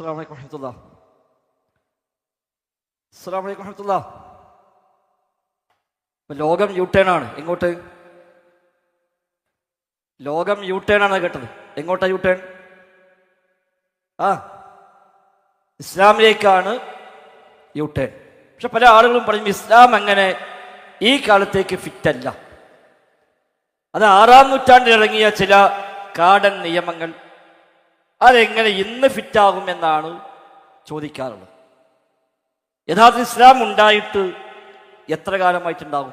അസ്സാം ورحمة الله. السلام عليكم ورحمة الله. ലോകം U turn ആണ്. എങ്ങോട്ട്? ലോകം യു ടേൺ ആണ് കേട്ടത്. എങ്ങോട്ടാ യു ടേൺ ആ ഇസ്ലാമിലേക്കാണ് യു ടേൺ പക്ഷെ പല ആളുകളും പറയും ഇസ്ലാം അങ്ങനെ ഈ കാലത്തേക്ക് ഫിറ്റല്ല അത് ആറാം നൂറ്റാണ്ടിൽ ഇറങ്ങിയ ചില കാടൻ നിയമങ്ങൾ അതെങ്ങനെ ഇന്ന് ഫിറ്റാകുമെന്നാണ് ചോദിക്കാറുള്ളത്. യഥാർത്ഥ ഇസ്ലാം ഉണ്ടായിട്ട് എത്ര കാലമായിട്ടുണ്ടാകും?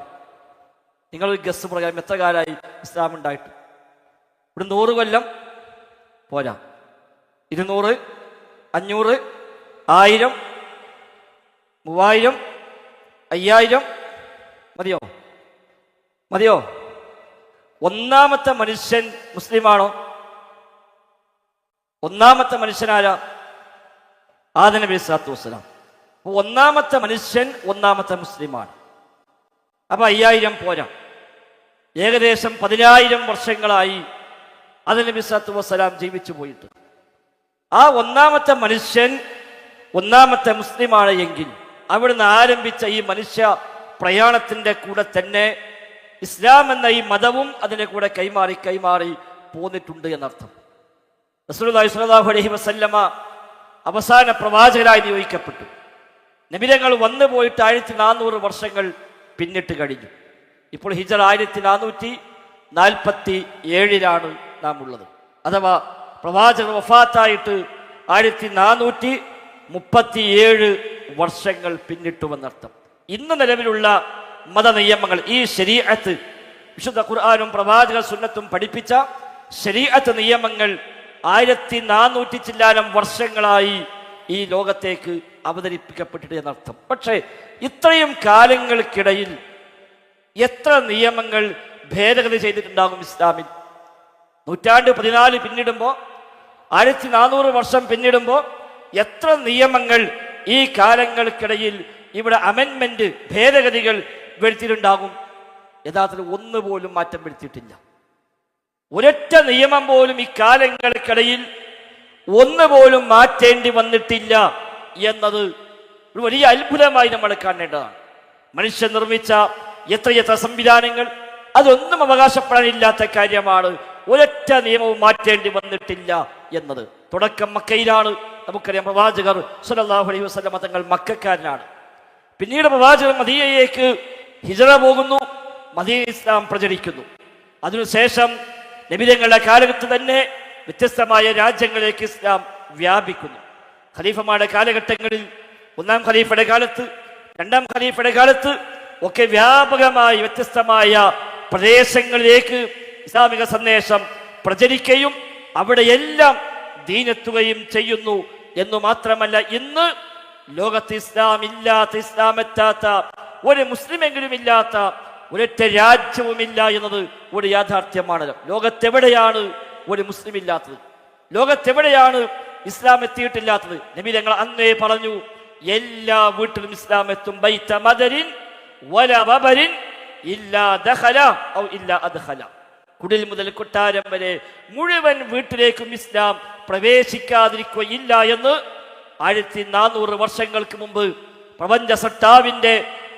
നിങ്ങൾ ഗസ് പ്രകാരം എത്ര കാലമായി ഇസ്ലാം ഉണ്ടായിട്ട്? ഇവിടെ നൂറ് കൊല്ലം പോരാ. ഇരുന്നൂറ് അഞ്ഞൂറ് ആയിരം മൂവായിരം അയ്യായിരം മതിയോ? മതിയോ? ഒന്നാമത്തെ മനുഷ്യൻ മുസ്ലിമാണോ? ഒന്നാമത്തെ മനുഷ്യനായ ആദനബി സാത്തു വസ്സലാം. ഒന്നാമത്തെ മനുഷ്യൻ ഒന്നാമത്തെ മുസ്ലിമാണ്. അപ്പൊ അയ്യായിരം പോരാ. ഏകദേശം പതിനായിരം വർഷങ്ങളായി ആദ സാത്തു വസ്സലാം ജീവിച്ചു പോയിട്ട്. ആ ഒന്നാമത്തെ മനുഷ്യൻ ഒന്നാമത്തെ മുസ്ലിമാണ് എങ്കിൽ അവിടുന്ന് ആരംഭിച്ച ഈ മനുഷ്യ പ്രയാണത്തിന്റെ കൂടെ തന്നെ ഇസ്ലാം എന്ന ഈ മതവും അതിന്റെ കൂടെ കൈമാറി കൈമാറി പോന്നിട്ടുണ്ട് എന്നർത്ഥം. റസൂലുള്ളാഹി സ്വല്ലല്ലാഹു അലൈഹി വസല്ലമ അവസാന പ്രവാചകരായി നിയോഗിക്കപ്പെട്ടു. നിബിരങ്ങൾ വന്നു പോയിട്ട് ആയിരത്തി നാനൂറ് വർഷങ്ങൾ പിന്നിട്ട് കഴിഞ്ഞു. ഇപ്പോൾ ഹിജർ ആയിരത്തി നാനൂറ്റി നാൽപ്പത്തി ഏഴിലാണ് നാം ഉള്ളത് അഥവാ പ്രവാചകർ വഫാത്തായിട്ട് ആയിരത്തി നാനൂറ്റി മുപ്പത്തിയേഴ് വർഷങ്ങൾ പിന്നിട്ടുവെന്നർത്ഥം ഇന്ന് നിലവിലുള്ള മതനിയമങ്ങൾ ഈ ശരീഅത്ത് വിശുദ്ധ ഖുർആാനും പ്രവാചക സുന്നത്തും പഠിപ്പിച്ച ശരീഅത്ത് നിയമങ്ങൾ ആയിരത്തി നാനൂറ്റി ചില്ലാനം വർഷങ്ങളായി ഈ ലോകത്തേക്ക് അവതരിപ്പിക്കപ്പെട്ടിട്ട് എന്നർത്ഥം. പക്ഷേ ഇത്രയും കാലങ്ങൾക്കിടയിൽ എത്ര നിയമങ്ങൾ ഭേദഗതി ചെയ്തിട്ടുണ്ടാകും ഇസ്ലാമിൽ? നൂറ്റാണ്ട് പതിനാല് പിന്നിടുമ്പോൾ ആയിരത്തി നാനൂറ് വർഷം പിന്നിടുമ്പോൾ എത്ര നിയമങ്ങൾ ഈ കാലങ്ങൾക്കിടയിൽ ഇവിടെ അമെൻമെന്റ് ഭേദഗതികൾ വരുത്തിയിട്ടുണ്ടാകും? യഥാർത്ഥത്തിൽ ഒന്നുപോലും മാറ്റം വരുത്തിയിട്ടില്ല. ഒരൊറ്റ നിയമം പോലും ഇക്കാലങ്ങൾക്കിടയിൽ ഒന്ന് ഒന്നുപോലും മാറ്റേണ്ടി വന്നിട്ടില്ല എന്നത് ഒരു വലിയ അത്ഭുതമായി നമ്മൾ കാണേണ്ടതാണ്. മനുഷ്യൻ നിർമ്മിച്ച എത്രയെത്ര സംവിധാനങ്ങൾ അതൊന്നും അവകാശപ്പെടാനില്ലാത്ത കാര്യമാണ്. ഒരൊറ്റ നിയമവും മാറ്റേണ്ടി വന്നിട്ടില്ല എന്നത്. തുടക്കം മക്കയിലാണ്. നമുക്കറിയാം പ്രവാചകർ സുലല്ലാഹു അലൈഹി വസല്ലമ തങ്ങൾ മക്കാരനാണ് പിന്നീട് പ്രവാചകർ മദീയയിലേക്ക് ഹിജറ പോകുന്നു. മദീന ഇസ്ലാം പ്രചരിക്കുന്നു. അതിനുശേഷം നബിതങ്ങളുടെ കാലഘട്ടത്ത് തന്നെ വ്യത്യസ്തമായ രാജ്യങ്ങളിലേക്ക് ഇസ്ലാം വ്യാപിക്കുന്നു. ഖലീഫമാരുടെ കാലഘട്ടങ്ങളിൽ ഒന്നാം ഖലീഫയുടെ കാലത്ത് രണ്ടാം ഖലീഫയുടെ കാലത്ത് ഒക്കെ വ്യാപകമായി വ്യത്യസ്തമായ പ്രദേശങ്ങളിലേക്ക് ഇസ്ലാമിക സന്ദേശം പ്രചരിക്കുകയും അവിടെയെല്ലാം ദീനെത്തുകയും ചെയ്യുന്നു എന്ന് മാത്രമല്ല ഇന്ന് ലോകത്ത് ഇസ്ലാം ഇല്ലാത്ത ഇസ്ലാം എത്താത്ത ഒരു മുസ്ലിമെങ്കിലും ഇല്ലാത്ത ഒരൊറ്റ രാജ്യവുമില്ല എന്നത് ഒരു യാഥാർത്ഥ്യമാണ്. ലോകത്തെവിടെയാണ് ഒരു മുസ്ലിം ഇല്ലാത്തത് ലോകത്തെവിടെയാണ് ഇസ്ലാം എത്തിയിട്ടില്ലാത്തത്? നബി ഞങ്ങൾ അന്നേ പറഞ്ഞു എല്ലാ വീട്ടിലും ഇസ്ലാം എത്തും. ബൈത്ത മദരിൻ വല ഔ കുടിൽ മുതൽ കൊട്ടാരം വരെ മുഴുവൻ വീട്ടിലേക്കും ഇസ്ലാം പ്രവേശിക്കാതിരിക്കുകയില്ല എന്ന് ആയിരത്തി നാനൂറ് വർഷങ്ങൾക്ക് മുമ്പ് പ്രപഞ്ച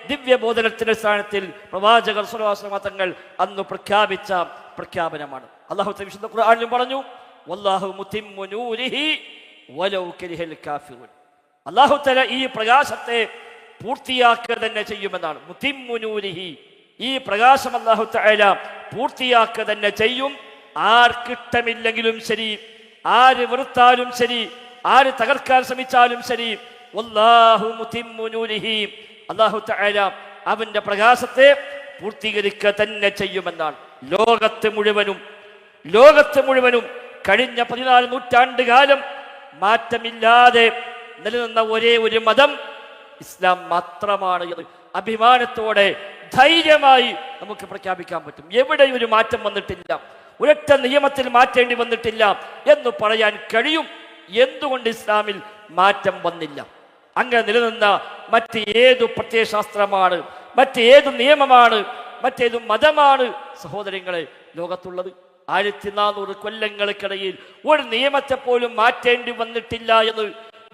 ദിവ്യബോധനത്തിന്റെ സ്ഥാനത്തിൽ പ്രവാചകർ സുലവാസന തങ്ങൾ അന്ന് പ്രഖ്യാപിച്ച പ്രഖ്യാപനമാണ്. അള്ളാഹു വിശുദ്ധ ഖുർആാനിലും പറഞ്ഞു അള്ളാഹു തല ഈ പ്രകാശത്തെ പൂർത്തിയാക്കുക തന്നെ ചെയ്യുമെന്നാണ്. മുത്തിമ്മു നൂരിഹി ഈ പ്രകാശം അള്ളാഹു തല പൂർത്തിയാക്കുക തന്നെ ചെയ്യും. ആർക്കിട്ടമില്ലെങ്കിലും ശരി ആര് വെറുത്താലും ശരി ആര് തകർക്കാൻ ശ്രമിച്ചാലും ശരി വല്ലാഹു മുത്തിമ്മു നൂരിഹി അള്ളാഹു തആല അവന്റെ പ്രകാശത്തെ പൂർത്തീകരിക്കുക തന്നെ ചെയ്യുമെന്നാണ്. ലോകത്ത് മുഴുവനും ലോകത്ത് മുഴുവനും കഴിഞ്ഞ പതിനാല് നൂറ്റാണ്ട് കാലം മാറ്റമില്ലാതെ നിലനിന്ന ഒരേ ഒരു മതം ഇസ്ലാം മാത്രമാണ് അഭിമാനത്തോടെ ധൈര്യമായി നമുക്ക് പ്രഖ്യാപിക്കാൻ പറ്റും. എവിടെ ഒരു മാറ്റം വന്നിട്ടില്ല. ഒരൊറ്റ നിയമത്തിൽ മാറ്റേണ്ടി വന്നിട്ടില്ല എന്ന് പറയാൻ കഴിയും. എന്തുകൊണ്ട് ഇസ്ലാമിൽ മാറ്റം വന്നില്ല? അങ്ങനെ നിലനിന്ന മറ്റ് ഏതു പ്രത്യയശാസ്ത്രമാണ് മറ്റേതു നിയമമാണ് മറ്റേതു മതമാണ് സഹോദരങ്ങളെ ലോകത്തുള്ളത്. ആയിരത്തി നാനൂറ് കൊല്ലങ്ങൾക്കിടയിൽ ഒരു നിയമത്തെ പോലും മാറ്റേണ്ടി വന്നിട്ടില്ല എന്ന്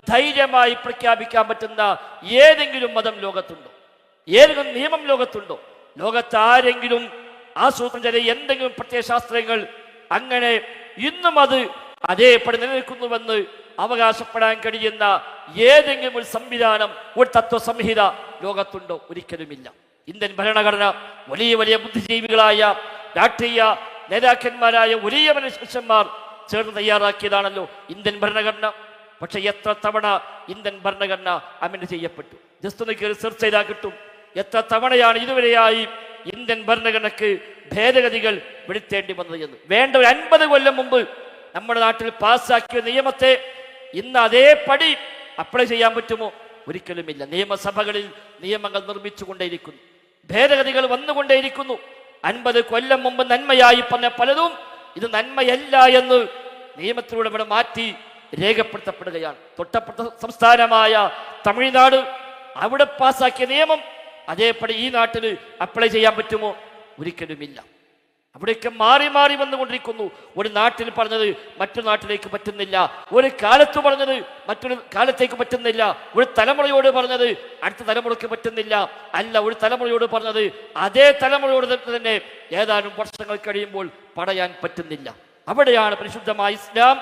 ധൈര്യമായി പ്രഖ്യാപിക്കാൻ പറ്റുന്ന ഏതെങ്കിലും മതം ലോകത്തുണ്ടോ? ഏതെങ്കിലും നിയമം ലോകത്തുണ്ടോ? ലോകത്ത് ആരെങ്കിലും ആസൂത്രണം ചെയ്ത എന്തെങ്കിലും പ്രത്യയശാസ്ത്രങ്ങൾ അങ്ങനെ ഇന്നും അത് അതേപടി നിലനിൽക്കുന്നുവെന്ന് അവകാശപ്പെടാൻ കഴിയുന്ന ഏതെങ്കിലും ഒരു സംവിധാനം ഒരു തത്വസംഹിത ലോകത്തുണ്ടോ? ഒരിക്കലുമില്ല. ഇന്ത്യൻ ഭരണഘടന വലിയ വലിയ ബുദ്ധിജീവികളായ രാഷ്ട്രീയ നേതാക്കന്മാരായ വലിയ മനുഷ്യന്മാർ ചേർന്ന് തയ്യാറാക്കിയതാണല്ലോ ഇന്ത്യൻ ഭരണഘടന. പക്ഷെ എത്ര തവണ ഇന്ത്യൻ ഭരണഘടന അമെൻഡ് ചെയ്യപ്പെട്ടു? ജസ്റ്റ് ഒന്ന് കയറി സെർച്ച് ചെയ്താൽ കിട്ടും. എത്ര തവണയാണ് ഇതുവരെയായി ഇന്ത്യൻ ഭരണഘടനക്ക് ഭേദഗതികൾ വരുത്തേണ്ടി വന്നത് എന്ന്? വേണ്ട ഒരു അൻപത് കൊല്ലം മുമ്പ് നമ്മുടെ നാട്ടിൽ പാസ്സാക്കിയ നിയമത്തെ ഇന്ന് അതേപടി അപ്ലൈ ചെയ്യാൻ പറ്റുമോ? ഒരിക്കലുമില്ല. നിയമസഭകളിൽ നിയമങ്ങൾ നിർമ്മിച്ചുകൊണ്ടേയിരിക്കുന്നു. ഭേദഗതികൾ വന്നുകൊണ്ടേയിരിക്കുന്നു. അൻപത് കൊല്ലം മുമ്പ് നന്മയായി പറഞ്ഞ പലതും ഇത് നന്മയല്ല എന്ന് നിയമത്തിലൂടെ ഇവിടെ മാറ്റി രേഖപ്പെടുത്തപ്പെടുകയാണ്. തൊട്ടപ്പെട്ട സംസ്ഥാനമായ തമിഴ്നാട് അവിടെ പാസാക്കിയ നിയമം അതേപടി ഈ നാട്ടിൽ അപ്ലൈ ചെയ്യാൻ പറ്റുമോ? ഒരിക്കലുമില്ല. അവിടെയൊക്കെ മാറി മാറി വന്നുകൊണ്ടിരിക്കുന്നു. ഒരു നാട്ടിൽ പറഞ്ഞത് മറ്റു നാട്ടിലേക്ക് പറ്റുന്നില്ല. ഒരു കാലത്ത് പറഞ്ഞത് മറ്റൊരു കാലത്തേക്ക് പറ്റുന്നില്ല. ഒരു തലമുറയോട് പറഞ്ഞത് അടുത്ത തലമുറയ്ക്ക് പറ്റുന്നില്ല. അല്ല ഒരു തലമുറയോട് പറഞ്ഞത് അതേ തലമുറയോട് തന്നെ ഏതാനും വർഷങ്ങൾ കഴിയുമ്പോൾ പറയാൻ പറ്റുന്നില്ല. അവിടെയാണ് പരിശുദ്ധമായ ഇസ്ലാം.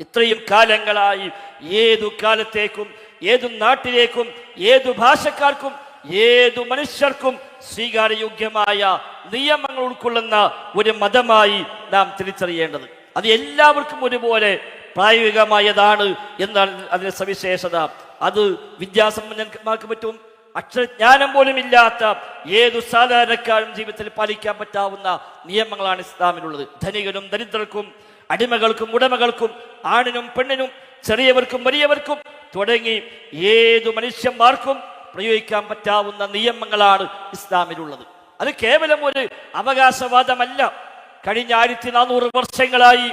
ഇത്രയും കാലങ്ങളായി ഏതു കാലത്തേക്കും ഏതു നാട്ടിലേക്കും ഏതു ഭാഷക്കാർക്കും ഏതു മനുഷ്യർക്കും സ്വീകാരയോഗ്യമായ നിയമങ്ങൾ ഉൾക്കൊള്ളുന്ന ഒരു മതമായി നാം തിരിച്ചറിയേണ്ടത്. അത് എല്ലാവർക്കും ഒരുപോലെ പ്രായോഗികമായതാണ് എന്നാണ് അതിന്റെ സവിശേഷത. അത് വിദ്യാസമ്പന്നന്മാർക്ക് പറ്റും അക്ഷരജ്ഞാനം പോലും ഇല്ലാത്ത ഏതു സാധാരണക്കാരും ജീവിതത്തിൽ പാലിക്കാൻ പറ്റാവുന്ന നിയമങ്ങളാണ് ഇസ്ലാമിനുള്ളത് ധനികനും ദരിദ്രർക്കും അടിമകൾക്കും ഉടമകൾക്കും ആണിനും പെണ്ണിനും ചെറിയവർക്കും വലിയവർക്കും തുടങ്ങി ഏതു മനുഷ്യന്മാർക്കും പ്രയോഗിക്കാൻ പറ്റാവുന്ന നിയമങ്ങളാണ് ഇസ്ലാമിലുള്ളത്. അത് കേവലം ഒരു അവകാശവാദമല്ല. കഴിഞ്ഞ ആയിരത്തി നാനൂറ് വർഷങ്ങളായി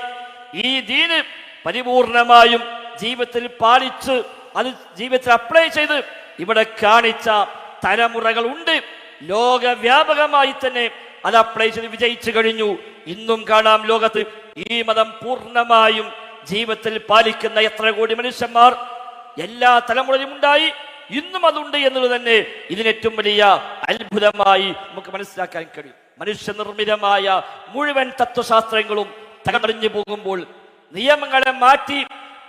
ഈ ദീന് പരിപൂർണമായും ജീവിതത്തിൽ പാലിച്ച് അത് ജീവിതത്തിൽ അപ്ലൈ ചെയ്ത് ഇവിടെ കാണിച്ച തലമുറകൾ ഉണ്ട് ലോകവ്യാപകമായി തന്നെ അത് അപ്ലൈ ചെയ്ത് വിജയിച്ചു കഴിഞ്ഞു. ഇന്നും കാണാം ലോകത്ത് ഈ മതം പൂർണമായും ജീവിതത്തിൽ പാലിക്കുന്ന എത്ര കോടി മനുഷ്യന്മാർ എല്ലാ തലമുറയിലും ഉണ്ടായി. ഇന്നും അതുണ്ട് എന്നുള്ളത് തന്നെ ഇതിനേറ്റവും വലിയ അത്ഭുതമായി നമുക്ക് മനസ്സിലാക്കാൻ കഴിയും. മനുഷ്യനിർമ്മിതമായ മുഴുവൻ തത്വശാസ്ത്രങ്ങളും തകടറിഞ്ഞു പോകുമ്പോൾ നിയമങ്ങളെ മാറ്റി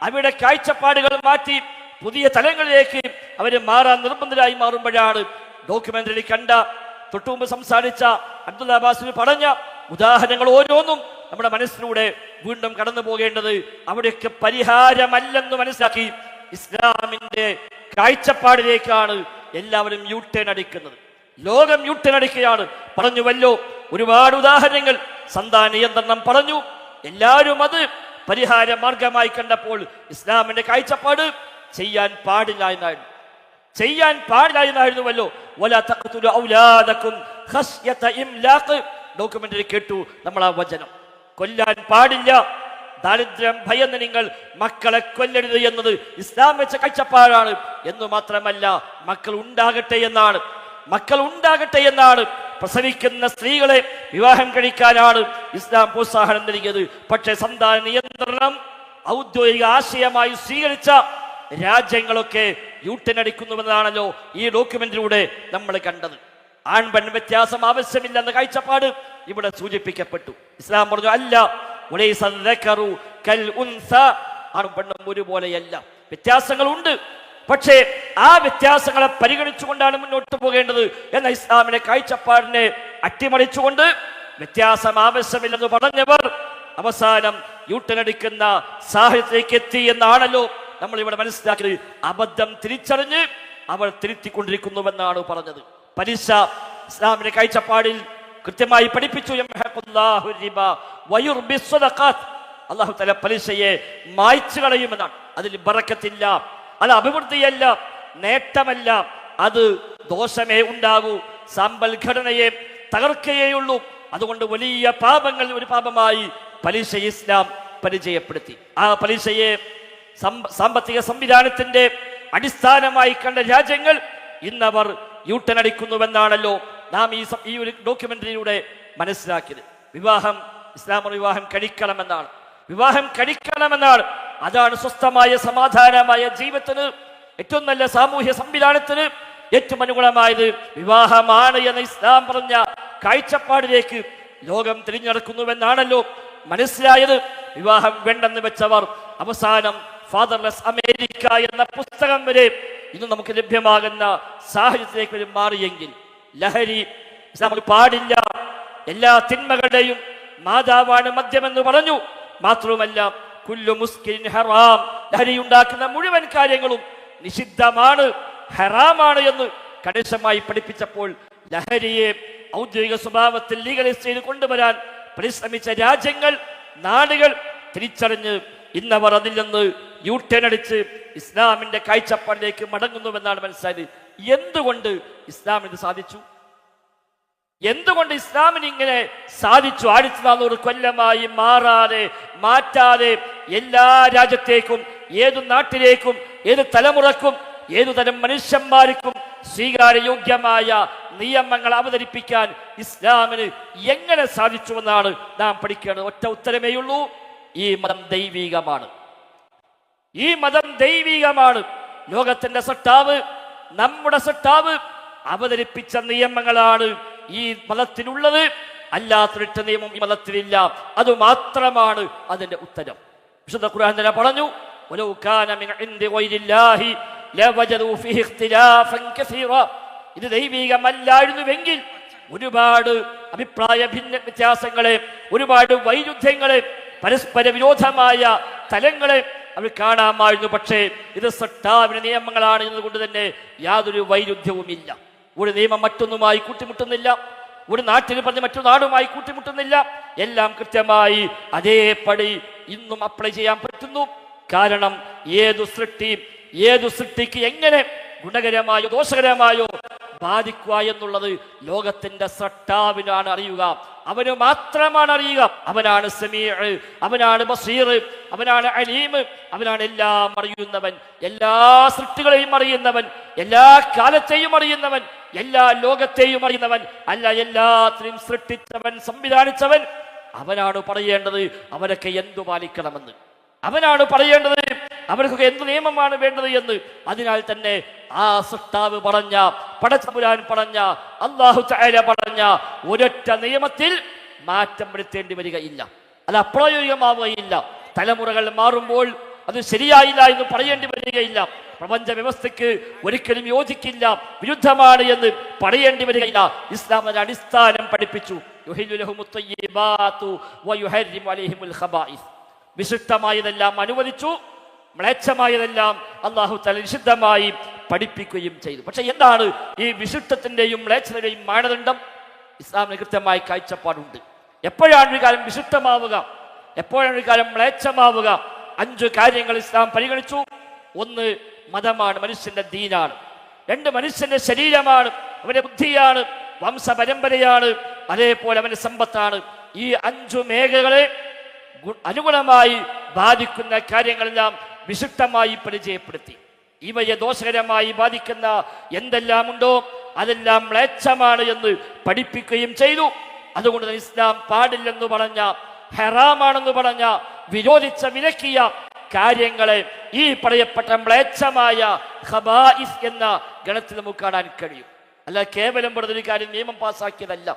അവരുടെ കാഴ്ചപ്പാടുകൾ മാറ്റി പുതിയ തലങ്ങളിലേക്ക് അവർ മാറാൻ നിർബന്ധരായി മാറുമ്പോഴാണ് ഡോക്യുമെന്ററി കണ്ട തൊട്ടുമുമ്പ് സംസാരിച്ച അബ്ദുൽ അബ്ബാസിന് പറഞ്ഞ ഉദാഹരണങ്ങൾ ഓരോന്നും നമ്മുടെ മനസ്സിലൂടെ വീണ്ടും കടന്നു പോകേണ്ടത് അവിടെയൊക്കെ പരിഹാരമല്ലെന്ന് മനസ്സിലാക്കി ഇസ്ലാമിന്റെ കാഴ്ചപ്പാടിലേക്കാണ് എല്ലാവരും യൂട്ടേൺ അടിക്കുന്നത്. ലോകം യൂട്ടേൺ അടിക്കുകയാണ്. പറഞ്ഞുവല്ലോ ഒരുപാട് ഉദാഹരണങ്ങൾ. സന്താന നിയന്ത്രണം പറഞ്ഞു. എല്ലാവരും അത് പരിഹാര മാർഗമായി കണ്ടപ്പോൾ ഇസ്ലാമിന്റെ കാഴ്ചപ്പാട് ചെയ്യാൻ പാടില്ല എന്നായിരുന്നു. ചെയ്യാൻ പാടില്ല എന്നായിരുന്നുവല്ലോ ഡോക്യുമെന്ററി കേട്ടു നമ്മൾ ആ വചനം. കൊല്ലാൻ പാടില്ല. ദാരിദ്ര്യം ഭയന്ന് നിങ്ങൾ മക്കളെ കൊല്ലരുത് എന്നത് ഇസ്ലാം വെച്ച കാഴ്ചപ്പാടാണ്. എന്ന് മാത്രമല്ല മക്കൾ ഉണ്ടാകട്ടെ എന്നാണ്. മക്കൾ ഉണ്ടാകട്ടെ എന്നാണ്. പ്രസവിക്കുന്ന സ്ത്രീകളെ വിവാഹം കഴിക്കാനാണ് ഇസ്ലാം പ്രോത്സാഹനം നൽകിയത്. പക്ഷേ സന്താന നിയന്ത്രണം ഔദ്യോഗിക ആശയമായി സ്വീകരിച്ച രാജ്യങ്ങളൊക്കെ യൂട്ടൻ അടിക്കുന്നുവെന്നാണല്ലോ ഈ ഡോക്യുമെന്റിലൂടെ നമ്മൾ കണ്ടത്. ആൺ പെൺ വ്യത്യാസം ആവശ്യമില്ലെന്ന കാഴ്ചപ്പാട് ഇവിടെ സൂചിപ്പിക്കപ്പെട്ടു. ഇസ്ലാം പറഞ്ഞു അല്ല ആണും പെണ്ണും ഒരുപോലെയല്ല. വ്യത്യാസങ്ങളുണ്ട്. പക്ഷേ ആ വ്യത്യാസങ്ങളെ പരിഗണിച്ചുകൊണ്ടാണ് മുന്നോട്ട് പോകേണ്ടത് എന്ന ഇസ്ലാമിന്റെ കാഴ്ചപ്പാടിനെ അട്ടിമറിച്ചുകൊണ്ട് വ്യത്യാസം ആവശ്യമില്ലെന്ന് പറഞ്ഞവർ അവസാനം യൂട്ടനടിക്കുന്ന സാഹചര്യത്തിലേക്ക് എത്തി എന്നാണല്ലോ നമ്മൾ ഇവിടെ മനസ്സിലാക്കിയത്. അബദ്ധം തിരിച്ചറിഞ്ഞ് അവർ തിരുത്തിക്കൊണ്ടിരിക്കുന്നുവെന്നാണ് പറഞ്ഞത്. പലിശ ഇസ്ലാമിന്റെ കാഴ്ചപ്പാടിൽ കൃത്യമായി പഠിപ്പിച്ചു. അള്ളാഹു തല പലിശയെ മായ്ച്ചു കളയുമെന്നാണ്. അതിൽ ബറക്കത്തില്ല. അത് അഭിവൃദ്ധിയല്ല. നേട്ടമല്ല. അത് ദോഷമേ ഉണ്ടാകൂ. സമ്പൽഘടനയെ തകർക്കുകയുള്ളൂ അതുകൊണ്ട് വലിയ പാപങ്ങൾ ഒരു പാപമായി പലിശ ഇസ്ലാം പരിചയപ്പെടുത്തി. ആ പലിശയെ സാമ്പത്തിക സംവിധാനത്തിന്റെ അടിസ്ഥാനമായി കണ്ട രാജ്യങ്ങൾ ഇന്നവർ യൂട്ടനടിക്കുന്നുവെന്നാണല്ലോ നാം ഈ ഈ ഒരു ഡോക്യുമെന്ററിയിലൂടെ മനസ്സിലാക്കിയത്. വിവാഹം ഇസ്ലാം വിവാഹം കഴിക്കണമെന്നാണ്. വിവാഹം കഴിക്കണമെന്നാണ്. അതാണ് സ്വസ്ഥമായ സമാധാനമായ ജീവിതത്തിന് ഏറ്റവും നല്ല സാമൂഹ്യ സംവിധാനത്തിന് ഏറ്റവും അനുകൂലമായത്. വിവാഹമാണ് എന്ന് ഇസ്ലാം പറഞ്ഞ കാഴ്ചപ്പാടിലേക്ക് ലോകം തിരിഞ്ഞടക്കുന്നുവെന്നാണല്ലോ മനസ്സിലായത്. വിവാഹം വേണ്ടെന്ന് വെച്ചവർ അവസാനം ഫാദർലെസ് അമേരിക്ക എന്ന പുസ്തകം വരെ ഇന്ന് നമുക്ക് ലഭ്യമാകുന്ന സാഹചര്യത്തിലേക്ക് മാറിയെങ്കിൽ ലഹരി നമ്മൾ പാടില്ല. എല്ലാ തിന്മകളുടെയും മാതാവാണ് മദ്യമെന്ന് പറഞ്ഞു. മാത്രവുമല്ല കുല്ലു മുസ്കിൻ ഹറാം. ലഹരിയുണ്ടാക്കുന്ന മുഴുവൻ കാര്യങ്ങളും നിഷിദ്ധമാണ് ഹറാമാണ് എന്ന് കണിശമായി പഠിപ്പിച്ചപ്പോൾ ലഹരിയെ ഔദ്യോഗിക സ്വഭാവത്തിൽ ലീഗലൈസ് ചെയ്ത് കൊണ്ടുവരാൻ പരിശ്രമിച്ച രാജ്യങ്ങൾ നാടുകൾ തിരിച്ചറിഞ്ഞ് ഇന്നവർ അതിൽ നിന്ന് യൂട്ടേൺ അടിച്ച് ഇസ്ലാമിന്റെ കാഴ്ചപ്പാടിലേക്ക് മടങ്ങുന്നുവെന്നാണ് മനസ്സിലായത്. എന്തുകൊണ്ട് ഇസ്ലാമിന് സാധിച്ചു? എന്തുകൊണ്ട് ഇസ്ലാമിന് ഇങ്ങനെ സാധിച്ചു? ആയിരത്തി നാനൂറ് കൊല്ലമായി മാറാതെ മാറ്റാതെ എല്ലാ രാജ്യത്തേക്കും ഏതു നാട്ടിലേക്കും ഏത് തലമുറക്കും ഏതു തരം മനുഷ്യന്മാർക്കും സ്വീകാരയോഗ്യമായ നിയമങ്ങൾ അവതരിപ്പിക്കാൻ ഇസ്ലാമിന് എങ്ങനെ സാധിച്ചുവെന്നാണ് നാം പഠിക്കേണ്ടത്. ഒറ്റ ഉത്തരമേയുള്ളൂ ഈ മതം ദൈവീകമാണ്. ഈ മതം ദൈവീകമാണ്. ലോകത്തിന്റെ സട്ടാവ് നമ്മുടെ സട്ടാവ് അവതരിപ്പിച്ച നിയമങ്ങളാണ് ഈ മതത്തിനുള്ളത് അല്ലാത്തൊരിട്ട നിയമം ഈ മതത്തിലില്ല. അത് മാത്രമാണ് അതിന്റെ ഉത്തരം. വിശുദ്ധ ഖുർആൻ തന്നെ പറഞ്ഞു. ഇത് ദൈവികമല്ലായിരുന്നുവെങ്കിൽ ഒരുപാട് അഭിപ്രായ ഭിന്ന വ്യത്യാസങ്ങളെ ഒരുപാട് വൈരുദ്ധ്യങ്ങളെ പരസ്പര വിരോധമായ തലങ്ങളെ അവർ കാണാമായിരുന്നു. പക്ഷേ ഇത് സട്ടാവിന് നിയമങ്ങളാണ് എന്നതുകൊണ്ട് തന്നെ യാതൊരു വൈരുദ്ധ്യവുമില്ല. ഒരു നിയമം മറ്റൊന്നുമായി കൂട്ടിമുട്ടുന്നില്ല. ഒരു നാട്ടിൽ പറഞ്ഞ് മറ്റു നാടുമായി കൂട്ടിമുട്ടുന്നില്ല. എല്ലാം കൃത്യമായി അതേപടി ഇന്നും അപ്ലൈ ചെയ്യാൻ പറ്റുന്നു. കാരണം ഏതു സൃഷ്ടി ഏതു സൃഷ്ടിക്ക് എങ്ങനെ ഗുണകരമായോ ദോഷകരമായോ ബാധിക്കുക എന്നുള്ളത് ലോകത്തിന്റെ സട്ടാവിനാണ് അറിയുക. അവന് മാത്രമാണ് അറിയുക. അവനാണ് സമീർ അവനാണ് ബസീർ അവനാണ് അലീം അവനാണ് എല്ലാം അറിയുന്നവൻ. എല്ലാ സൃഷ്ടികളെയും അറിയുന്നവൻ. എല്ലാ കാലത്തെയും അറിയുന്നവൻ. എല്ലാ ലോകത്തെയും അറിയുന്നവൻ അല്ല എല്ലാത്തിനും സൃഷ്ടിച്ചവൻ സംവിധാനിച്ചവൻ. അവനാണ് പറയേണ്ടത് അവരൊക്കെ എന്തു പാലിക്കണമെന്ന്. അവനാണ് പറയേണ്ടത് അവർക്കൊക്കെ എന്ത് നിയമമാണ് വേണ്ടത് എന്ന്. അതിനാൽ തന്നെ ആ സൃഷ്ടാവ് പറഞ്ഞ പടച്ചപുരാൻ പറഞ്ഞ അള്ളാഹു ചായ പറഞ്ഞ ഒരൊറ്റ നിയമത്തിൽ മാറ്റം വരുത്തേണ്ടി വരികയില്ല. അത് അപ്രായോഗികമാവുകയില്ല തലമുറകൾ മാറുമ്പോൾ അത് ശരിയായില്ല എന്ന് പറയേണ്ടി വരികയില്ല. പ്രപഞ്ച വ്യവസ്ഥയ്ക്ക് ഒരിക്കലും യോജിക്കില്ല. വിരുദ്ധമാണ് എന്ന് പറയേണ്ടി വരികയില്ല. ഇസ്ലാം അതിന്റെ അടിസ്ഥാനം പഠിപ്പിച്ചു. വിശിഷ്ടമായതെല്ലാം അനുവദിച്ചു. മ്ലേച്ഛമായതെല്ലാം അള്ളാഹു തല നിഷിദ്ധമായി പഠിപ്പിക്കുകയും ചെയ്തു. പക്ഷെ എന്താണ് ഈ വിശിഷ്ടത്തിന്റെയും മ്ലേച്ഛതയുടെയും മാനദണ്ഡം? ഇസ്ലാമിന് കൃത്യമായി കാഴ്ചപ്പാടുണ്ട്. എപ്പോഴാണ് ഒരു കാലം വിശുദ്ധമാവുക എപ്പോഴാണ് ഒരു കാലം മ്ലേച്ഛമാവുക? അഞ്ച് കാര്യങ്ങൾ ഇസ്ലാം പരിഗണിച്ചു. ഒന്ന് മതമാണ് മനുഷ്യന്റെ ദീനാണ്. രണ്ട് മനുഷ്യന്റെ ശരീരമാണ് അവന്റെ ബുദ്ധിയാണ് വംശപരമ്പരയാണ് അതേപോലെ അവന്റെ സമ്പത്താണ്. ഈ അഞ്ചു മേഖലകളെ അനുഗുണമായി ബാധിക്കുന്ന കാര്യങ്ങളെല്ലാം വിശുദ്ധമായി പരിചയപ്പെടുത്തി. ഇവയെ ദോഷകരമായി ബാധിക്കുന്ന എന്തെല്ലാം ഉണ്ടോ അതെല്ലാം മ്ലേച്ഛമാണ് എന്ന് പഠിപ്പിക്കുകയും ചെയ്തു. അതുകൊണ്ട് തന്നെ ഇസ്ലാം പാടില്ലെന്ന് പറഞ്ഞ ഹെറാമാണെന്ന് പറഞ്ഞ വിരോധിച്ച വിലക്കിയ കാര്യങ്ങളെ ഈ പറയപ്പെട്ട മ്ലേച്ഛമായ ഖബായിസ് എന്ന ഗണത്തിൽ നമുക്ക് കാണാൻ കഴിയും. അല്ല കേവലം വെറുതെ ഒരു കാര്യം നിയമം പാസ്സാക്കിയതല്ല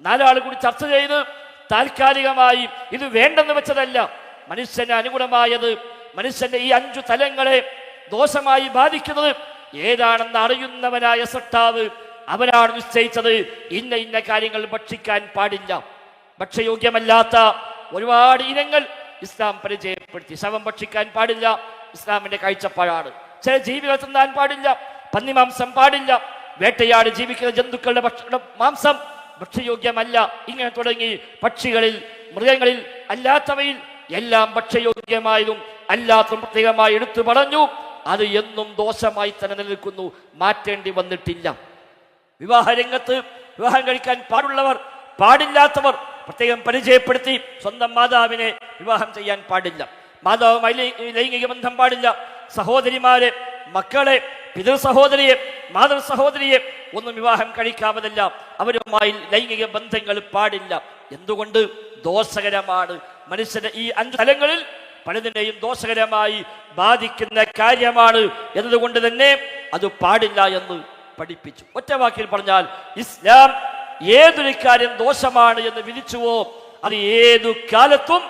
നാലാൾ കൂടി ചർച്ച ചെയ്ത് താൽക്കാലികമായി ഇത് വേണ്ടെന്ന് വെച്ചതല്ല. മനുഷ്യന് അനുകൂലമായത് മനുഷ്യന്റെ ഈ അഞ്ചു തലങ്ങളെ ദോഷമായി ബാധിക്കുന്നത് ഏതാണെന്ന് അറിയുന്നവനായ സട്ടാവ് അവനാണ് നിശ്ചയിച്ചത്. ഇന്ന ഇന്ന കാര്യങ്ങൾ ഭക്ഷിക്കാൻ പാടില്ല. ഭക്ഷ്യയോഗ്യമല്ലാത്ത ഒരുപാട് ഇനങ്ങൾ ഇസ്ലാം പരിചയപ്പെടുത്തി. ശവം ഭക്ഷിക്കാൻ പാടില്ല. ഇസ്ലാമിന്റെ കാഴ്ചപ്പാടാണ്. ചില ജീവികൾ തിന്നാൻ പാടില്ല. പന്നിമാംസം പാടില്ല. വേട്ടയാട് ജീവിക്കുന്ന ജന്തുക്കളുടെ ഭക്ഷണ മാംസം ഭക്ഷ്യയോഗ്യമല്ല. ഇങ്ങനെ തുടങ്ങി പക്ഷികളിൽ മൃഗങ്ങളിൽ അല്ലാത്തവയിൽ എല്ലാം ഭക്ഷ്യയോഗ്യമായതും അല്ലാത്തതും പ്രത്യേകമായി എടുത്തു പറഞ്ഞു. അത് എന്നും ദോഷമായി തന്നെ നിലനിൽക്കുന്നു. മാറ്റേണ്ടി വന്നിട്ടില്ല. വിവാഹ രംഗത്ത് വിവാഹം കഴിക്കാൻ പാടുള്ളവർ പാടില്ലാത്തവർ പ്രത്യേകം പരിചയപ്പെടുത്തി സ്വന്തം മാതാവിനെ വിവാഹം ചെയ്യാൻ പാടില്ല. മാതാവുമായി ലൈംഗിക ബന്ധം പാടില്ല. സഹോദരിമാരെ മക്കളെ പിതൃ സഹോദരിയെ മാതൃ സഹോദരിയെ ഒന്നും വിവാഹം കഴിക്കാവതല്ല. അവരുമായി ലൈംഗിക ബന്ധങ്ങൾ പാടില്ല. എന്തുകൊണ്ട്? ദോഷകരമാണ്. മനുഷ്യന്റെ ഈ അഞ്ച് തലങ്ങളിൽ പലതിനെയും ദോഷകരമായി ബാധിക്കുന്ന കാര്യമാണ്. എന്നതുകൊണ്ട് തന്നെ അത് പാടില്ല എന്ന് പഠിപ്പിച്ചു. ഒറ്റ വാക്കിൽ പറഞ്ഞാൽ ഇസ്ലാം ഏതൊരു കാര്യം ദോഷമാണ് എന്ന് വിധിച്ചുവോ അത് ഏതു കാലത്തും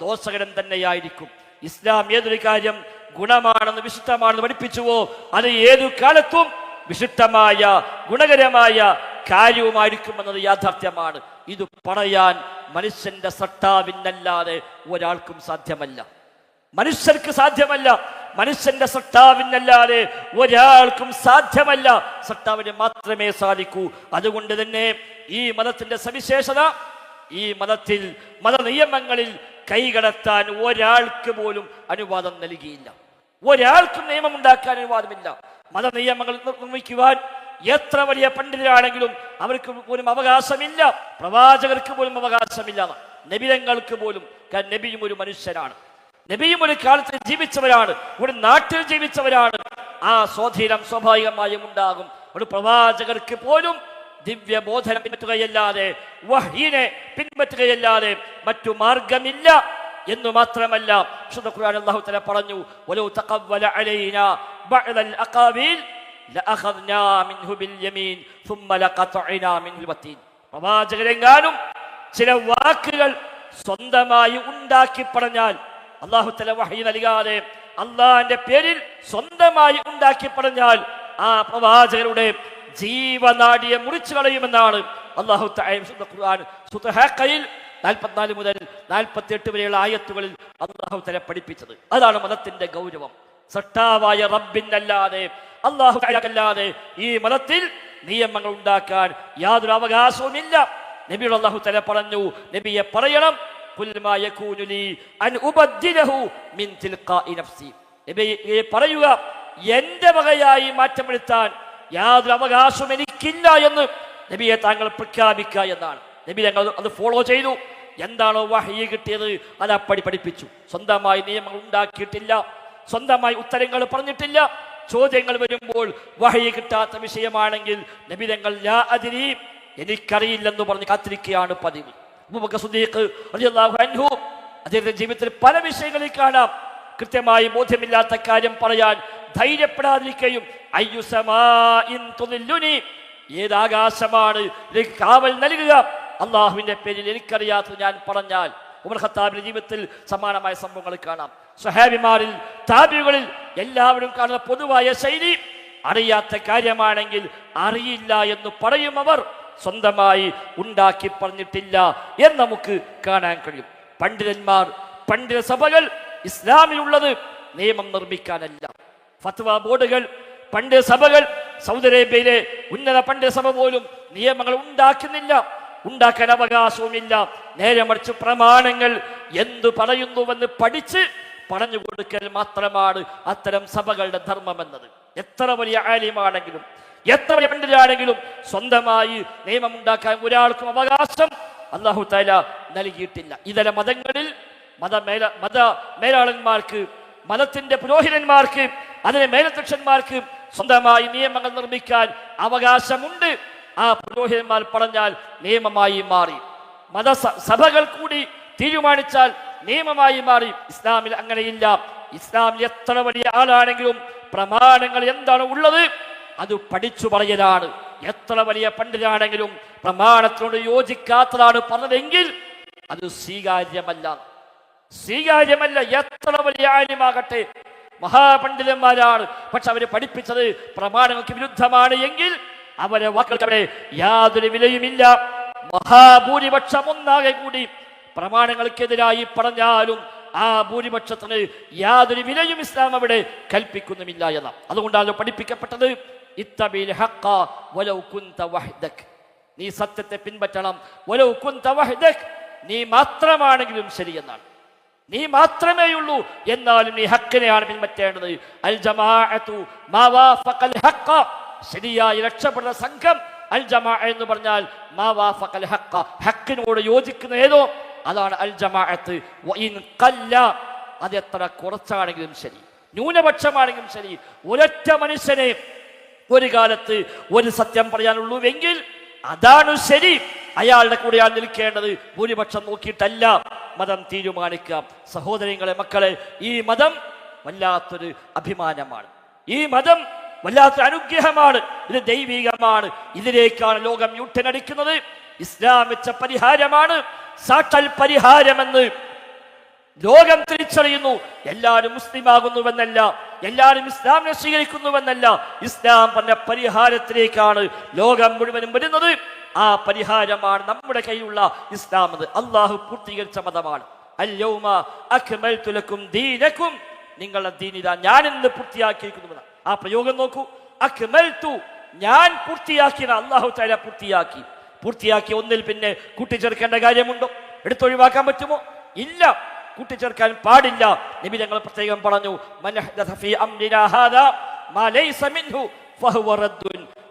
ദോഷകരം തന്നെയായിരിക്കും. ഇസ്ലാം ഏതൊരു കാര്യം ഗുണമാണെന്ന് വിശുദ്ധമാണെന്ന് പഠിപ്പിച്ചുവോ അത് ഏതു കാലത്തും വിശുദ്ധമായ ഗുണകരമായ കാര്യവുമായിരിക്കുമെന്നത് യാഥാർത്ഥ്യമാണ്. ഇത് പറയാൻ മനുഷ്യന്റെ സട്ടാവിനല്ലാതെ ഒരാൾക്കും സാധ്യമല്ല. മനുഷ്യർക്ക് സാധ്യമല്ല. മനുഷ്യന്റെ സട്ടാവിനല്ലാതെ ഒരാൾക്കും സാധ്യമല്ല. സട്ടാവിന് മാത്രമേ സാധിക്കൂ. അതുകൊണ്ട് തന്നെ ഈ മതത്തിന്റെ സവിശേഷത ഈ മതത്തിൽ മതനിയമങ്ങളിൽ കൈകടത്താൻ ഒരാൾക്ക് പോലും അനുവാദം നൽകിയില്ല. ഒരാൾക്കും നിയമം ഉണ്ടാക്കാൻ അനുവാദമില്ല. മതനിയമങ്ങൾ നിർമ്മിക്കുവാൻ എത്ര വലിയ പണ്ഡിതരാണെങ്കിലും അവർക്ക് പോലും അവകാശമില്ല. പ്രവാചകർക്ക് പോലും അവകാശമില്ല. നബിരങ്ങൾക്ക് പോലും നബിയും ഒരു മനുഷ്യനാണ്. നബിയും ഒരു കാലത്ത് ജീവിച്ചവരാണ് ഒരു നാട്ടിൽ ജീവിച്ചവരാണ്. ആ സ്വാധീനം സ്വാഭാവികമായും ഉണ്ടാകും. ഒരു പ്രവാചകർക്ക് പോലും ദിവ്യബോധനം പിൻപറ്റുകയല്ലാതെ വഹീനെ പിൻപറ്റുകയല്ലാതെ മറ്റു മാർഗമില്ല എന്ന് മാത്രമല്ല ഖുർആൻ അല്ലാഹു പറഞ്ഞു വലൗ മിൻഹു ബിൽ യമീൻ പ്രവാചകരെങ്ങാനും ചില വാക്കുകൾ സ്വന്തമായി ഉണ്ടാക്കി പറഞ്ഞാൽ അള്ളാഹു തല വഹി നൽകാതെ അള്ളാഹിന്റെ പേരിൽ സ്വന്തമായി ഉണ്ടാക്കി പറഞ്ഞാൽ ആ പ്രവാചകരുടെ ജീവനാടിയെ മുറിച്ചു കളയുമെന്നാണ് അള്ളാഹു ഖുർആൻ സുതഹയിൽ നാൽപ്പത്തിനാല് മുതൽ നാൽപ്പത്തി എട്ട് വരെയുള്ള ആയത്തുകളിൽ അള്ളാഹു തല പഠിപ്പിച്ചത്. അതാണ് മതത്തിന്റെ ഗൗരവം. സട്ടാവായ റബ്ബിനല്ലാതെ അള്ളാഹു അല്ലാതെ ഈ മതത്തിൽ നിയമങ്ങൾ ഉണ്ടാക്കാൻ യാതൊരു അവകാശവുമില്ല. നബിയുടെ അള്ളാഹു തല പറഞ്ഞു നബിയെ പറയണം പറയുക എന്റെ വകയായി മാറ്റം വരുത്താൻ യാതൊരു അവകാശവും എനിക്കില്ല എന്ന് നബിയെ താങ്കൾ പ്രഖ്യാപിക്കുക എന്നാണ്. നബി ഞങ്ങൾ അത് ഫോളോ ചെയ്തു. എന്താണോ വഹി കിട്ടിയത് അത് അപ്പടി പഠിപ്പിച്ചു. സ്വന്തമായി നിയമങ്ങൾ ഉണ്ടാക്കിയിട്ടില്ല സ്വന്തമായി ഉത്തരങ്ങൾ പറഞ്ഞിട്ടില്ല. ചോദ്യങ്ങൾ വരുമ്പോൾ വഹി കിട്ടാത്ത വിഷയമാണെങ്കിൽ നബി ഞങ്ങൾ എനിക്കറിയില്ലെന്ന് പറഞ്ഞ് കാത്തിരിക്കുകയാണ് പതിവ്. അദ്ദേഹത്തിന്റെ ജീവിതത്തിൽ പല വിഷയങ്ങളിൽ കാണാം. കൃത്യമായി ബോധ്യമില്ലാത്ത കാര്യം പറയാൻ ധൈര്യപ്പെടാതിരിക്കുകയും ഏതാകാശമാണ് കാവൽ നൽകുക. അള്ളാഹുവിന്റെ പേരിൽ എനിക്കറിയാത്ത ഞാൻ പറഞ്ഞാൽ ഉമർ ഖത്താബിന്റെ ജീവിതത്തിൽ സമാനമായ സംഭവങ്ങൾ കാണാം. സ്വഹാബിമാരിൽ താബികളിൽ എല്ലാവരും കാണുന്ന പൊതുവായ ശൈലി അറിയാത്ത കാര്യമാണെങ്കിൽ അറിയില്ല എന്ന് പറയും അവർ. സ്വന്തമായി ഉണ്ടാക്കി പറഞ്ഞിട്ടില്ല എന്ന് നമുക്ക് കാണാൻ കഴിയും. പണ്ഡിതന്മാർ പണ്ഡിത സഭകൾ ഇസ്ലാമിലുള്ളത് നിയമം നിർമ്മിക്കാനല്ല. ഫത്വ ബോർഡുകൾ പണ്ഡിത സഭകൾ സൗദി അറേബ്യയിലെ ഉന്നത പണ്ഡിത സഭ പോലും നിയമങ്ങൾ ഉണ്ടാക്കുന്നില്ല. ഉണ്ടാക്കാൻ അവകാശവുമില്ല. നേരെ മറിച്ച് പ്രമാണങ്ങൾ എന്തു പറയുന്നുവെന്ന് പഠിച്ച് പറഞ്ഞു കൊടുക്കൽ മാത്രമാണ് അത്തരം സഭകളുടെ ധർമ്മം എന്നത് എത്ര വലിയ ആലിമാണെങ്കിലും എത്ര വലിയ പണ്ഡിതരാണെങ്കിലും സ്വന്തമായി നിയമം ഉണ്ടാക്കാൻ ഒരാൾക്കും അവകാശം അള്ളാഹു താല നൽകിയിട്ടില്ല. ഇതര മതങ്ങളിൽ മതമേല മത മേലാളന്മാർക്ക് മതത്തിന്റെ പുരോഹിതന്മാർക്ക് അതിലെ മേലധ്യക്ഷന്മാർക്ക് സ്വന്തമായി നിയമങ്ങൾ നിർമ്മിക്കാൻ അവകാശമുണ്ട്. ആ പുരോഹിതന്മാർ പറഞ്ഞാൽ നിയമമായി മാറി. മത സഭകൾ കൂടി തീരുമാനിച്ചാൽ നിയമമായി മാറി. ഇസ്ലാമിൽ അങ്ങനെയില്ല. ഇസ്ലാമിൽ എത്ര വലിയ ആളാണെങ്കിലും പ്രമാണങ്ങൾ എന്താണ് ഉള്ളത്? അത് പഠിച്ചു പറയലാണ് എത്ര വലിയ പണ്ഡിതനാണെങ്കിലും പ്രമാണത്തോട് യോജിക്കാത്തതാണ് പറഞ്ഞതെങ്കിൽ അത് സ്വീകാര്യമല്ല. സ്വീകാര്യമല്ല എത്ര വലിയ ആര്യമാകട്ടെ. മഹാപണ്ഡിതന്മാരാണ്. പക്ഷെ അവരെ പഠിപ്പിച്ചത് പ്രമാണങ്ങൾക്ക് വിരുദ്ധമാണ് എങ്കിൽ അവരെ വാക്കുകൾക്ക് അവിടെ യാതൊരു വിലയുമില്ല. മഹാഭൂരിപക്ഷം ഒന്നാകെ കൂടി പ്രമാണങ്ങൾക്കെതിരായി പറഞ്ഞാലും ആ ഭൂരിപക്ഷത്തിന് യാതൊരു വിലയും ഇസ്ലാം അവിടെ കൽപ്പിക്കുന്നുമില്ല എന്ന അതുകൊണ്ടാണ് പഠിപ്പിക്കപ്പെട്ടത്. ഇത്തബിൽ ഹഖ വലൗ കുന്ത വഹ്ദക്. നീ സത്യത്തെ പിൻപറ്റണം. വലൗ കുന്ത വഹ്ദക്. നീ മാത്രമാണെങ്കിലും ശരി എന്നാണ്. നീ മാത്രമേ ഉള്ളൂ എന്നാലും നീ ഹക്കിനെയാണ് പിൻപറ്റേണ്ടത്. അൽ ജമാഅത്തു മാവാഫഖൽ ഹഖ ശരിയായി രക്ഷപ്പെടുന്ന സംഘം അൽ ജമാ എന്ന് പറഞ്ഞാൽ മാവാഫഖൽ ഹഖ ഹക്കിനോട് യോജിക്കുന്ന ഏതോ? അതാണ് അൽ ജമാഅത്ത് വഇൻ ഖല്ല. അത് എത്ര കുറച്ചാണെങ്കിലും ശരി. ന്യൂനപക്ഷമാണെങ്കിലും ശരി. ഒരൊറ്റ മനുഷ്യനെ ഒരു കാലത്ത് ഒരു സത്യം പറയാനുള്ളൂവെങ്കിൽ അതാണ് ശരി. അയാളുടെ കൂടെയാണ് നിൽക്കേണ്ടത്. ഭൂരിപക്ഷം നോക്കിയിട്ടല്ല മതം തീരുമാനിക്കാം സഹോദരങ്ങളെ മക്കളെ ഈ മതം വല്ലാത്തൊരു അഭിമാനമാണ്. ഈ മതം വല്ലാത്തൊരു അനുഗ്രഹമാണ്. ഇത് ദൈവികമാണ്. ഇതിലേക്കാണ് ലോകം യൂട്ടനടിക്കുന്നത് ഇസ്ലാം വെച്ച പരിഹാരമാണ്. സാക്ഷൽ പരിഹാരമെന്ന് ലോകം തിരിച്ചറിയുന്നു. എല്ലാവരും മുസ്ലിം ആകുന്നുവെന്നല്ല എല്ലാവരും ഇസ്ലാമിനെ സ്വീകരിക്കുന്നുവെന്നല്ല ഇസ്ലാം പറഞ്ഞ പരിഹാരത്തിലേക്കാണ് ലോകം മുഴുവനും വരുന്നത്. ആ പരിഹാരമാണ് നമ്മുടെ കയ്യിലുള്ള ഇസ്ലാം അത് അള്ളാഹു പൂർത്തീകരിച്ച മതമാണ്. അക്മൽതു ലക്കും ദീനക്കും. നിങ്ങളുടെ ദീനിത ഞാൻ ഇന്ന് പൂർത്തിയാക്കിയിരിക്കുന്നു ആ പ്രയോഗം നോക്കൂ. അക്മൽതു ഞാൻ പൂർത്തിയാക്കിയത് അള്ളാഹു താല പൂർത്തിയാക്കി. പൂർത്തിയാക്കി ഒന്നിൽ പിന്നെ കൂട്ടിച്ചേർക്കേണ്ട കാര്യമുണ്ടോ? എടുത്തൊഴിവാക്കാൻ പറ്റുമോ? ഇല്ല. കൂട്ടിച്ചേർക്കാൻ പാടില്ല. നബി ഞങ്ങൾ പ്രത്യേകം പറഞ്ഞു.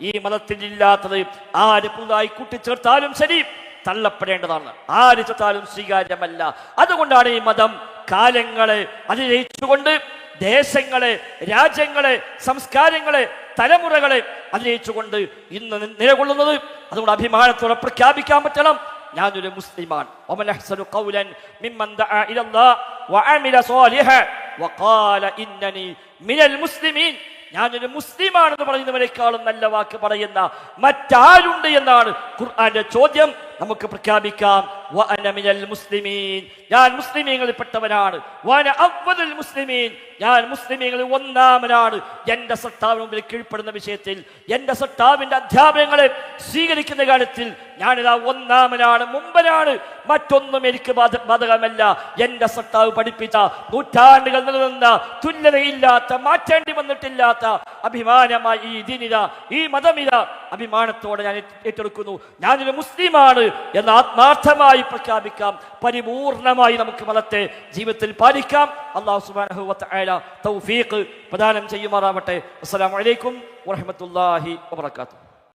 ഈ മതത്തിൽ ഇല്ലാത്തത് ആര് പുതുതായി കൂട്ടിച്ചേർത്താലും ശരി തള്ളപ്പെടേണ്ടതാണ്. ആര് ചേർത്താലും സ്വീകാര്യമല്ല. അതുകൊണ്ടാണ് ഈ മതം കാലങ്ങളെ അതിജയിച്ചുകൊണ്ട് ദേശങ്ങളെ രാജ്യങ്ങളെ സംസ്കാരങ്ങളെ തലമുറകളെ അതിജയിച്ചുകൊണ്ട് ഇന്ന് നിലകൊള്ളുന്നത്. അതുകൊണ്ട് അഭിമാനത്തോടെ പ്രഖ്യാപിക്കാൻ പറ്റണം. ഞാനൊരു മുസ്ലിമാണ് ومن أحسن قولا ممن دعا إلى الله وعمل صالحا وقال إنني من المسلمين ഞാനൊരു മുസ്ലിമാണെന്ന് പറയുന്നവരെക്കാളും നല്ല വാക്ക് പറയുന്ന മറ്റാരുണ്ട് എന്നാണ് ഖുർആന്റെ ചോദ്യം നമുക്ക് പ്രഖ്യാപിക്കാം. മുസ്ലിമീൻ. ഞാൻ മുസ്ലിമീങ്ങളിൽ പെട്ടവനാണ് മുസ്ലിമീൻ. ഞാൻ മുസ്ലിമീങ്ങളിൽ ഒന്നാമനാണ്. എന്റെ സത്താവിന് മുമ്പിൽ കീഴ്പ്പെടുന്ന വിഷയത്തിൽ എന്റെ സത്താവിന്റെ അധ്യാപനങ്ങളെ സ്വീകരിക്കുന്ന കാര്യത്തിൽ ഞാനിതാ ഒന്നാമനാണ് മുമ്പനാണ്. മറ്റൊന്നും എനിക്ക് ബാധ- ബാധകമല്ല. എന്റെ സത്താവ് പഠിപ്പിച്ച നൂറ്റാണ്ടുകൾ നിലനിന്ന തുല്യതയില്ലാത്ത മാറ്റേണ്ടി വന്നിട്ടില്ലാത്ത അഭിമാനമായി ഈ ദിനിത ഈ മതമിത അഭിമാനത്തോടെ ഞാൻ ഏറ്റ- ഏറ്റെടുക്കുന്നു. ഞാനൊരു മുസ്ലിമാണ്. എന്ന് ആത്മാർത്ഥമായി പ്രഖ്യാപിക്കാം. പരിപൂർണമായി നമുക്ക് മതത്തെ ജീവിതത്തിൽ പാലിക്കാം. അള്ളാഹു സുബ്ഹാനഹു വതആല തൗഫീഖ് പ്രദാനം ചെയ്യുമാറാവട്ടെ. അസ്സലാമു അലൈക്കും വറഹ്മത്തുള്ളാഹി വബറകാതുഹു.